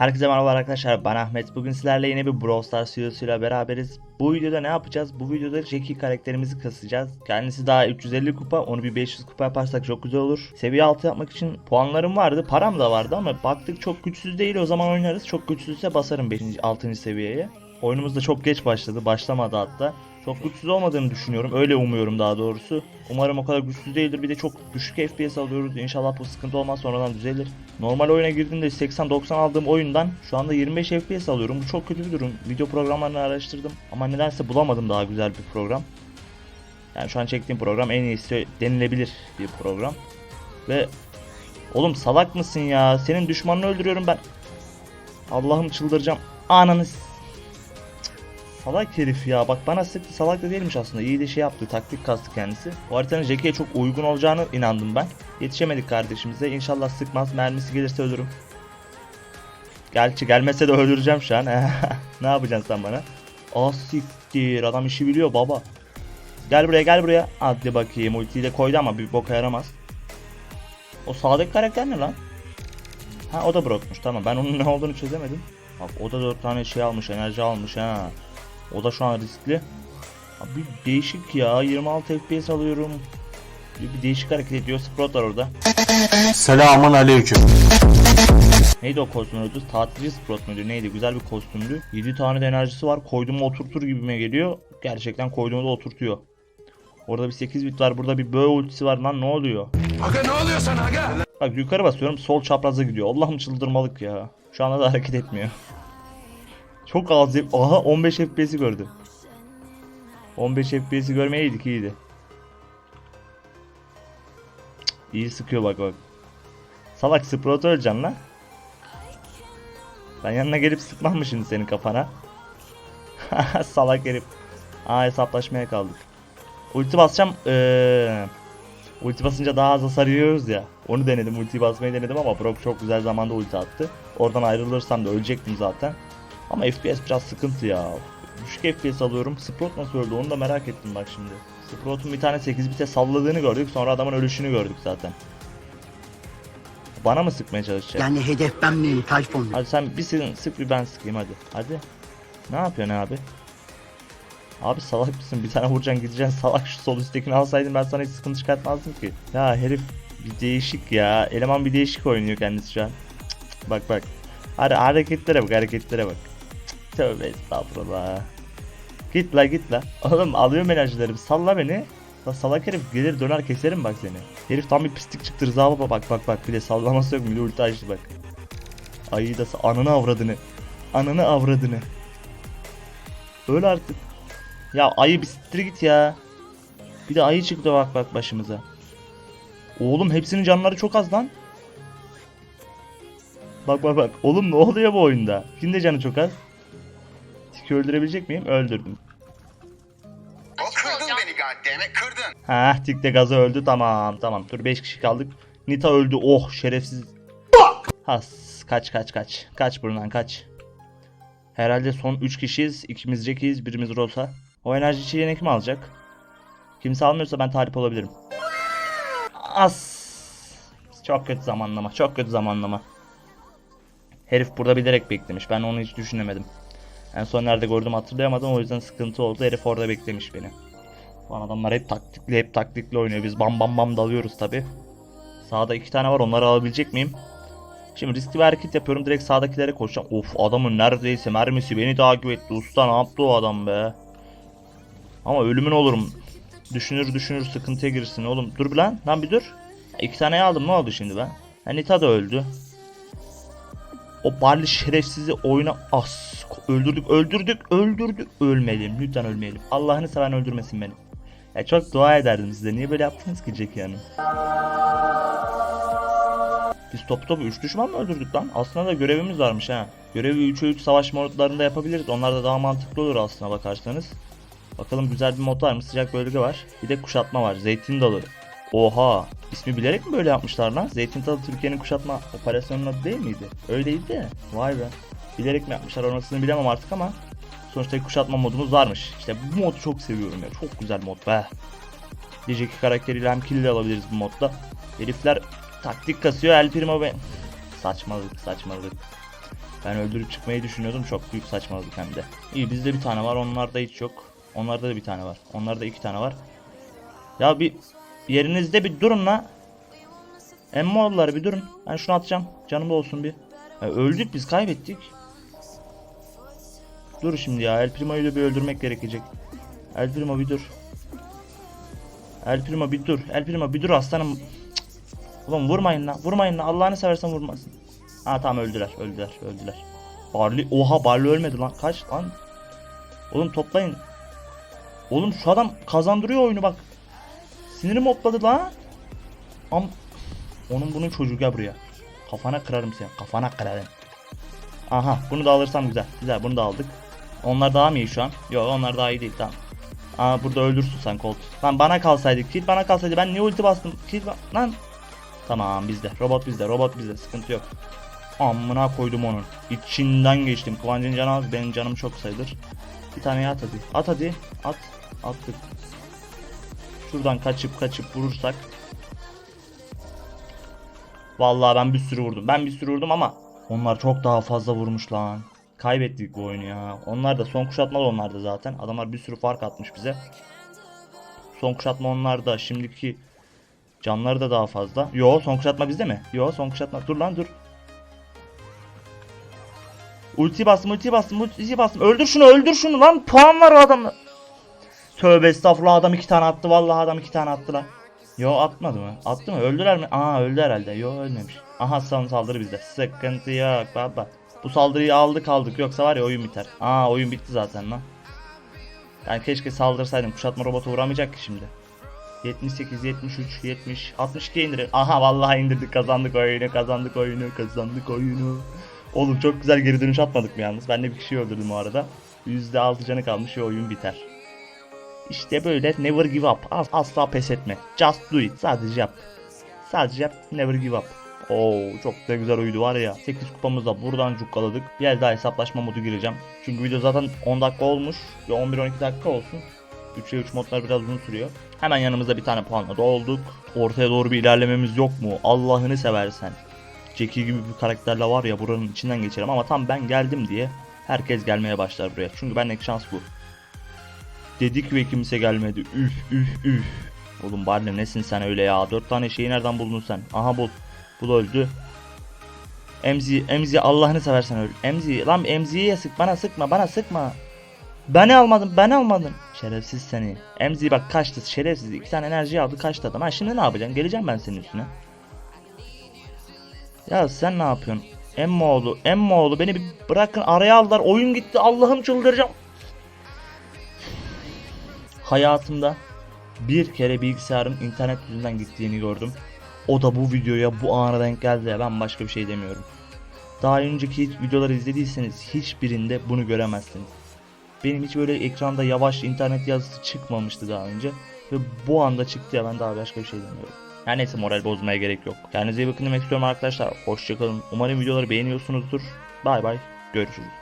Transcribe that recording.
Herkese merhaba arkadaşlar ben Ahmet. Bugün sizlerle yine bir Brawl Stars videosuyla beraberiz. Bu videoda ne yapacağız? Bu videoda Jackie karakterimizi kasacağız. Kendisi daha 350 kupa. Onu bir 500 kupa yaparsak çok güzel olur. Seviye 6 yapmak için puanlarım vardı. Param da vardı ama baktık çok güçsüz değil. O zaman oynarız. Çok güçsüzse basarım 5. 6. seviyeye. Oyunumuz da çok geç başladı. Başlamadı hatta. Çok güçsüz olmadığını düşünüyorum. Öyle umuyorum daha doğrusu. Umarım o kadar güçsüz değildir. Bir de çok düşük FPS alıyoruz. İnşallah bu sıkıntı olmaz sonradan düzelir. Normal oyuna girdiğimde 80-90 aldığım oyundan şu anda 25 FPS alıyorum. Bu çok kötü bir durum. Video programlarını araştırdım. Ama nedense bulamadım daha güzel bir program. Yani şu an çektiğim program en iyisi denilebilir bir program. Ve Oğlum salak mısın ya? Senin düşmanını öldürüyorum ben. Allah'ım çıldıracağım. Ananı Salak herif ya bak bana sıktı salak da değilmiş aslında iyi de şey yaptı taktik kastı kendisi. Bu haritanın Jackie'ye çok uygun olacağını inandım ben. Yetişemedik kardeşimize inşallah sıkmaz mermisi gelirse ölürüm. Gerçi gelmese de öldüreceğim şu an. ne yapacaksın sen bana? Ah siktir adam işi biliyor baba. Gel buraya gel buraya. Hadi bakayım ultiyi de koydu ama bir boka yaramaz. O sağdaki karakter ne lan? Ha o da Brock'muş tamam ben onun ne olduğunu çözemedim. Bak o da 4 tane şey almış enerji almış ha. O da şu an riskli. Abi değişik ya 26 FPS alıyorum. Bir, bir değişik hareket ediyor. Sprout var orada. Selamun aleyküm. Neydi o kostümün adı? Tatilci Sprout muydu? Neydi? Güzel bir kostümdü. 7 tane de enerjisi var. Koyduğumu oturtur gibime geliyor. Gerçekten koyduğumu da oturtuyor. Orada bir 8 bit var. Burada bir böğ ultisi var lan ne oluyor? Aga ne oluyor sana aga? Bak yukarı basıyorum sol çapraza gidiyor. Allah'ım çıldırmalık ya. Şu anda da hareket etmiyor. Çok az. Aha 15 FPS'i gördü. 15 FPS'i görmeyeydik iyiydi. İyi sıkıyor bak bak. Salak Sprout öleceksin lan. Ben yanına gelip sıkmam mı şimdi senin kafana? Salak herif. Aa hesaplaşmaya kaldık. Ulti basacağım. Ee, ulti basınca daha az hasar yiyoruz ya. Onu denedim. Ulti basmayı denedim ama Brock çok güzel zamanda ulti attı. Oradan ayrılırsam da ölecektim zaten. Ama FPS biraz sıkıntı ya. Düşük FPS alıyorum. Sprout nasıl öldü onu da merak ettim bak şimdi. Sprout'un bir tane 8 bite salladığını gördük. Sonra adamın ölüşünü gördük zaten. Bana mı sıkmaya çalışacak? Yani hedef ben miyim Tayfun? Hadi sen bir sık, sık bir ben sıkayım hadi. Hadi. Ne yapıyorsun abi? Abi salak mısın? Bir tane vuracaksın gideceksin salak şu sol üsttekini alsaydın ben sana hiç sıkıntı çıkartmazdım ki. Ya herif bir değişik ya. Eleman bir değişik oynuyor kendisi şu an. Cık, cık, Bak bak. Hadi hareketlere bak hareketlere bak. Tövbe estağfurullah. Git la git la. Oğlum alıyorum enerjilerimi salla beni. La salak herif gelir döner keserim bak seni. Herif tam bir pislik çıktı Rıza baba bak bak bak bir de sallaması yok bir de ulti açtı bak. Ayı da ananı avradını. Ananı avradını. Öl artık. Ya ayı bir siktir git ya. Bir de ayı çıktı bak bak başımıza. Oğlum hepsinin canları çok az lan. Bak bak bak. Oğlum ne oluyor bu oyunda? Kim de canı çok az? Tiki öldürebilecek miyim? Öldürdüm. O kırdın beni goddammit kırdın. Ha, Tik de gazı öldü. Tamam, tamam. Dur 5 kişi kaldık. Nita öldü. Oh, şerefsiz. Has, kaç kaç kaç. Kaç buradan kaç. Herhalde son 3 kişiyiz. İkimiz Jackie'yiz, birimiz Rosa. O enerji içeceğini kim alacak? Kimse almıyorsa ben talip olabilirim. As. Çok kötü zamanlama. Çok kötü zamanlama. Herif burada bilerek beklemiş. Ben onu hiç düşünemedim. En son nerede gördüm hatırlayamadım. O yüzden sıkıntı oldu. Herif orada beklemiş beni. Bu adamlar hep taktikli hep taktikli oynuyor. Biz bam bam bam dalıyoruz tabi. Sağda iki tane var onları alabilecek miyim? Şimdi riskli bir hareket yapıyorum. Direkt sağdakilere koşacağım. Of adamın neredeyse mermisi beni takip etti. Usta ne yaptı o adam be? Ama ölümün olurum. Düşünür düşünür sıkıntıya girsin oğlum. Dur bir lan. Lan bir dur. İki tane aldım ne oldu şimdi ben? Ha, Nita da öldü. O barlı şerefsizi oyuna as. Öldürdük öldürdük öldürdük. Ölmeyelim lütfen ölmeyelim. Allah'ını seven öldürmesin beni. Ya çok dua ederdim size. Niye böyle yaptınız ki Jackie Hanım? Biz top topu 3 düşman mı öldürdük lan? Aslında da görevimiz varmış ha. Görevi 3'e 3 savaş modlarında yapabiliriz. Onlar da daha mantıklı olur aslına bakarsanız. Bakalım güzel bir mod var mı? Sıcak bölge var. Bir de kuşatma var. Zeytin dalı. Oha. İsmi bilerek mi böyle yapmışlar lan? Zeytin dalı Türkiye'nin kuşatma operasyonunun adı değil miydi? Öyleydi de. Vay be. Bilerek mi yapmışlar orasını bilemem artık ama. Sonuçta kuşatma modumuz varmış. İşte bu modu çok seviyorum ya. Çok güzel mod be. Diyecek karakteriyle hem kill alabiliriz bu modda. Herifler taktik kasıyor El Primo be. Saçmalık saçmalık. Ben öldürüp çıkmayı düşünüyordum. Çok büyük saçmalık hem de. İyi bizde bir tane var. Onlarda hiç yok. Onlarda da bir tane var. Onlarda iki tane var. Ya bir yerinizde bir durun la. Emmoğulları bir durun. Ben şunu atacağım. Canım da olsun bir. Ya öldük biz kaybettik. Dur şimdi ya. El Primo'yu da bir öldürmek gerekecek. El Primo bir dur. El Primo bir dur. El Primo bir dur aslanım. Cık. Ulan vurmayın lan. Vurmayın lan. Allah'ını seversen vurmasın. Ha tamam öldüler. Öldüler. Öldüler. Barley. Oha Barley ölmedi lan. Kaç lan. Oğlum toplayın. Oğlum şu adam kazandırıyor oyunu bak. Sinirim hopladı lan. Am onun bunun çocuğu gel buraya. Kafana kırarım seni. Kafana kırarım. Aha bunu da alırsam güzel. Güzel bunu da aldık. Onlar daha mı iyi şu an? Yok onlar daha iyi değil tamam. Aa burada öldürsün sen Colt. Lan bana kalsaydı. Kill bana kalsaydı. Ben niye ulti bastım? Ba- lan. Tamam bizde. Robot bizde. Robot bizde. Sıkıntı yok. Amına koydum onun. İçinden geçtim. Kıvancın canı az. Benim canım çok sayılır. Bir tane at hadi. At hadi. At. Attık. Şuradan kaçıp kaçıp vurursak. Vallahi ben bir sürü vurdum. Ben bir sürü vurdum ama onlar çok daha fazla vurmuş lan. Kaybettik bu oyunu ya. Onlar da son kuşatma onlar da zaten. Adamlar bir sürü fark atmış bize. Son kuşatma onlar da. Şimdiki canları da daha fazla. Yo son kuşatma bizde mi? Yo son kuşatma. Dur lan dur. Ulti bastım, ulti bastım, ulti bastım. Öldür şunu, öldür şunu lan. Puan var o adamda. Tövbe estağfurullah adam iki tane attı. Vallahi adam iki tane attı lan. Yo atmadı mı? Attı mı? Öldüler mi? Aa öldü herhalde. Yo ölmemiş. Aha son saldırı bizde. Sıkıntı yok baba. Bu saldırıyı aldık aldık. Yoksa var ya oyun biter. Aa oyun bitti zaten lan. Yani keşke saldırsaydım. Kuşatma robotu vuramayacak ki şimdi. 78, 73, 70, 62 indirin. Aha vallahi indirdik kazandık oyunu kazandık oyunu kazandık oyunu. Oğlum çok güzel geri dönüş atmadık mı yalnız? Ben de bir kişiyi öldürdüm o arada. %6 canı kalmış ve oyun biter. İşte böyle never give up. As- Asla pes etme. Just do it. Sadece yap. Sadece yap. Never give up. Oo çok da güzel oydu var ya. 8 kupamızda buradan cukkaladık. Bir el daha hesaplaşma modu gireceğim. Çünkü video zaten 10 dakika olmuş. Ve 11-12 dakika olsun. 3'e 3 modlar biraz uzun sürüyor. Hemen yanımızda bir tane puanla dolduk. Ortaya doğru bir ilerlememiz yok mu? Allah'ını seversen. Jackie gibi bir karakterle var ya buranın içinden geçerim ama tam ben geldim diye herkes gelmeye başlar buraya. Çünkü bendeki şans bu. Dedik ve kimse gelmedi. Üf üf üf. Oğlum Barley nesin sen öyle ya? Dört tane şeyi nereden buldun sen? Aha bul. Bul öldü. Emzi, Emzi Allah'ını seversen öl. Emzi, lan Emzi'ye sık bana sıkma bana sıkma. Beni almadın beni almadın. Şerefsiz seni. Emzi bak kaçtı şerefsiz. iki tane enerji aldı kaçtı adam. Ha şimdi ne yapacaksın? Geleceğim ben senin üstüne. Ya sen ne yapıyorsun? Emmoğlu, Emmoğlu beni bir bırakın araya aldılar. Oyun gitti. Allah'ım çıldıracağım. Hayatımda bir kere bilgisayarın internet yüzünden gittiğini gördüm. O da bu videoya bu ana denk geldi ya ben başka bir şey demiyorum. Daha önceki videoları izlediyseniz hiçbirinde bunu göremezsiniz. Benim hiç böyle ekranda yavaş internet yazısı çıkmamıştı daha önce. Ve bu anda çıktı ya ben daha başka bir şey demiyorum. Her neyse moral bozmaya gerek yok. Kendinize iyi bakın demek istiyorum arkadaşlar. Hoşçakalın. Umarım videoları beğeniyorsunuzdur. Bay bay. Görüşürüz.